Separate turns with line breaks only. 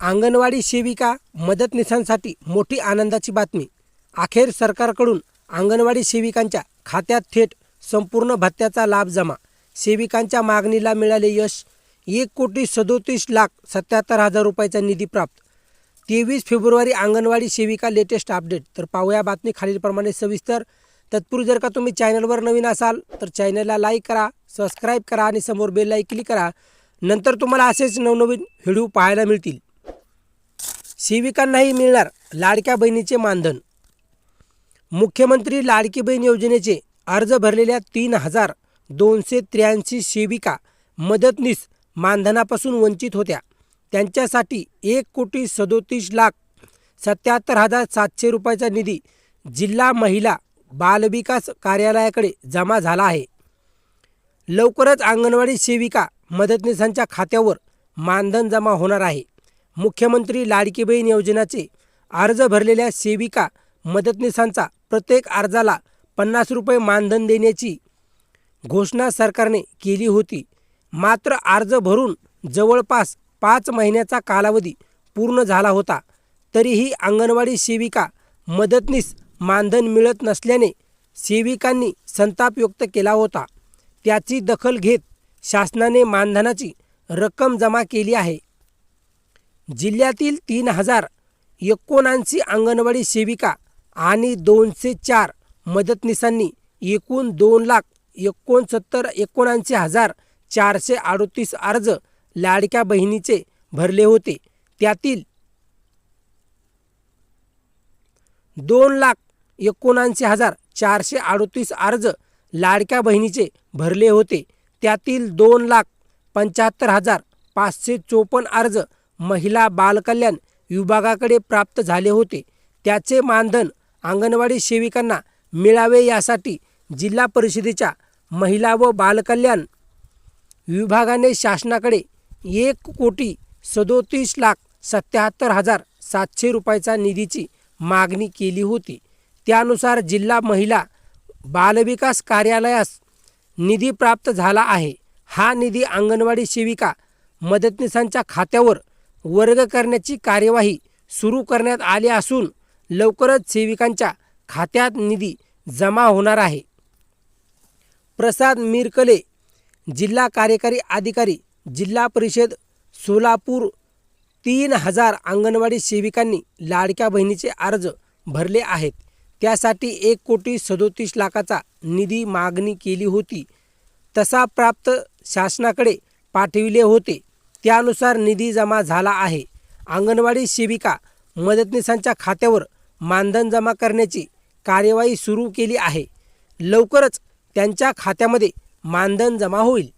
अंगणवाडी सेविका मदतनीसांसाठी मोठी आनंदाची बातमी. अखेर सरकारकडून अंगणवाडी सेविकांच्या खात्यात थेट संपूर्ण भत्त्याचा लाभ जमा. सेविकांच्या मागणीला मिळाले यश. एक कोटी सदोतीस लाख सत्याहत्तर हजार रुपयाचा निधी प्राप्त. तेवीस फेब्रुवारी अंगणवाडी सेविका लेटेस्ट अपडेट. तर पाहूया बातमी खालीलप्रमाणे सविस्तर. तत्पूर्वी जर का तुम्ही चॅनलवर नवीन असाल तर चॅनलला लाईक करा सबस्क्राईब करा आणि समोर बेललाही क्लिक करा. नंतर तुम्हाला असेच नवनवीन व्हिडिओ पाहायला मिळतील. सेविकांनाही मिळणार लाडक्या बहिणीचे मानधन. मुख्यमंत्री लाडकी बहीण योजनेचे अर्ज भरलेल्या तीन हजार दोनशे त्र्याऐंशी सेविका मदतनीस मानधनापासून वंचित होत्या. त्यांच्यासाठी एक कोटी सदोतीस लाख सत्याहत्तर हजार सातशे रुपयाचा निधी जिल्हा महिला बालविकास कार्यालयाकडे जमा झाला आहे. लवकरच अंगणवाडी सेविका मदतनीसांच्या खात्यावर मानधन जमा होणार आहे. मुख्यमंत्री लाडकी बहीण योजनेचे अर्ज भरलेल्या सेविका मदतनीसांचा प्रत्येक अर्जाला पन्नास रुपये मानधन देण्याची घोषणा सरकारने केली होती. मात्र अर्ज भरून जवळपास पाच महिन्याचा कालावधी पूर्ण झाला होता. तरीही अंगणवाडी सेविका मदतनीस मानधन मिळत नसल्याने सेविकांनी संताप व्यक्त केला होता. त्याची दखल घेत शासनाने मानधनाची रक्कम जमा केली आहे. जिल्ह्यातील तीन हजार एकोणऐंशी अंगणवाडी सेविका आणि दोनशे चार मदतनीसांनी एकूण दोन लाख एकोणसत्तर एकोणऐंशी हजार चारशे अडतीस अर्ज लाडक्या बहिणीचे भरले होते. त्यातील दोन लाख एकोणऐंशी हजार चारशे अडतीस अर्ज लाडक्या बहिणीचे भरले होते. त्यातील दोन लाख पंच्याहत्तर हजार पाचशे चोपन्न अर्ज महिला बालकल्याण विभागाकडे प्राप्त झाले होते. त्याचे मानधन अंगणवाडी सेविकांना मिळावे यासाठी जिल्हा परिषदेच्या महिला व बालकल्याण विभागाने शासनाकडे एक कोटी सदोतीस लाख सत्याहत्तर हजार सातशे रुपयाचा निधीची मागणी केली होती. त्यानुसार जिल्हा महिला बालविकास कार्यालयास निधी प्राप्त झाला आहे. हा निधी अंगणवाडी सेविका मदतनीसांच्या खात्यावर वर्ग करण्याची कार्यवाही सुरू करण्यात आली असून लवकरच सेविकांच्या खात्यात निधी जमा होणार आहे. प्रसाद मिरकले जिल्हा कार्यकारी अधिकारी जिल्हा परिषद सोलापूर. तीन हजार अंगणवाडी सेविकांनी लाडक्या बहिणीचे अर्ज भरले आहेत. त्यासाठी एक कोटी सदोतीस लाखाचा निधी मागणी केली होती. तसा प्राप्त शासनाकडे पाठविले होते. त्यानुसार निधी जमा झाला आहे. अंगणवाडी सेविका मदतनीसांच्या खात्यावर मानधन जमा करण्याची कार्यवाही सुरू केली आहे. लवकरच त्यांच्या खात्यामध्ये मानधन जमा होईल.